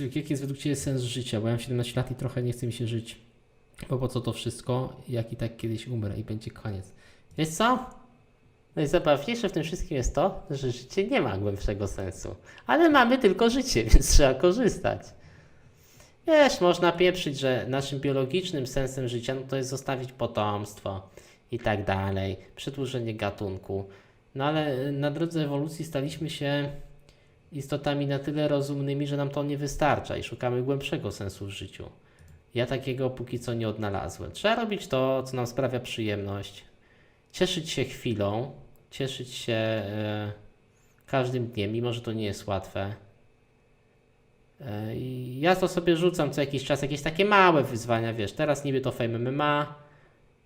Jaki jest według Ciebie sens życia? Bo ja mam 17 lat i trochę nie chce mi się żyć. Bo po co to wszystko, jak i tak kiedyś umrę i będzie koniec. Wiesz co? Najzabawniejsze w tym wszystkim jest to, że życie nie ma głębszego sensu. Ale mamy tylko życie, więc trzeba korzystać. Wiesz, można pieprzyć, że naszym biologicznym sensem życia no to jest zostawić potomstwo i tak dalej, przedłużenie gatunku. No ale na drodze ewolucji staliśmy się istotami na tyle rozumnymi, że nam to nie wystarcza i szukamy głębszego sensu w życiu. Ja takiego póki co nie odnalazłem. Trzeba robić to, co nam sprawia przyjemność, cieszyć się chwilą, cieszyć się e, każdym dniem, mimo że to nie jest łatwe. E, ja to sobie rzucam co jakiś czas, jakieś takie małe wyzwania, wiesz, teraz niby to Fame MMA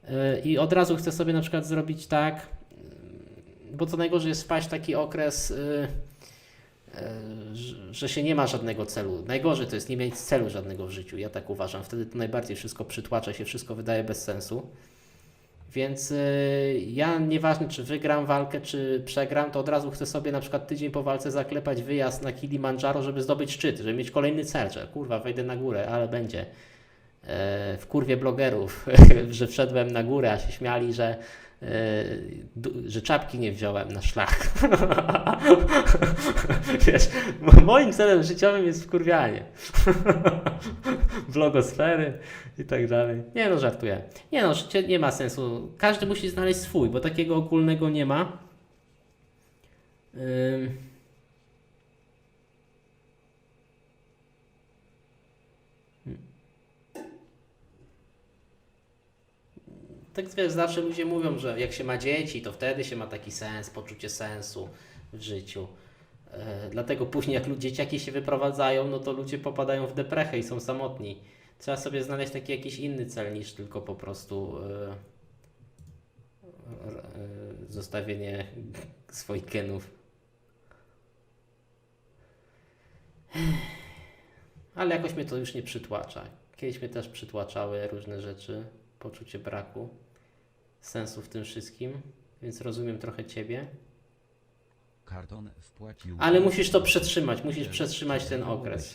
e, i od razu chcę sobie na przykład zrobić tak, bo co najgorzej jest wpaść taki okres, y, że- się nie ma żadnego celu. Najgorzej to jest nie mieć celu żadnego w życiu, ja tak uważam. Wtedy to najbardziej wszystko przytłacza się, wszystko wydaje bez sensu. Więc y, ja nieważne czy wygram walkę, czy przegram, to od razu chcę sobie na przykład tydzień po walce zaklepać wyjazd na Kilimandżaro, żeby zdobyć szczyt, żeby mieć kolejny cel, że kurwa wejdę na górę, ale będzie. W kurwie blogerów, że wszedłem na górę, a się śmiali, że, e, że czapki nie wziąłem na szlak. Wiesz, mo- moim celem życiowym jest wkurwianie. Blogosfery i tak dalej. Nie no, żartuję. Nie no, życie nie ma sensu. Każdy musi znaleźć swój, bo takiego ogólnego nie ma. Ym. Tak wiesz, zawsze ludzie mówią, że jak się ma dzieci, to wtedy się ma taki sens, poczucie sensu w życiu. E, dlatego później jak ludzie dzieciaki się wyprowadzają, no to ludzie popadają w deprechę i są samotni. Trzeba sobie znaleźć taki jakiś inny cel niż tylko po prostu e, e, zostawienie swoich genów. Ale jakoś mnie to już nie przytłacza. Kiedyś mnie też przytłaczały różne rzeczy, poczucie braku sensu w tym wszystkim, więc rozumiem trochę Ciebie. Karton wpłacił. Ale musisz to przetrzymać, musisz przetrzymać ten okres.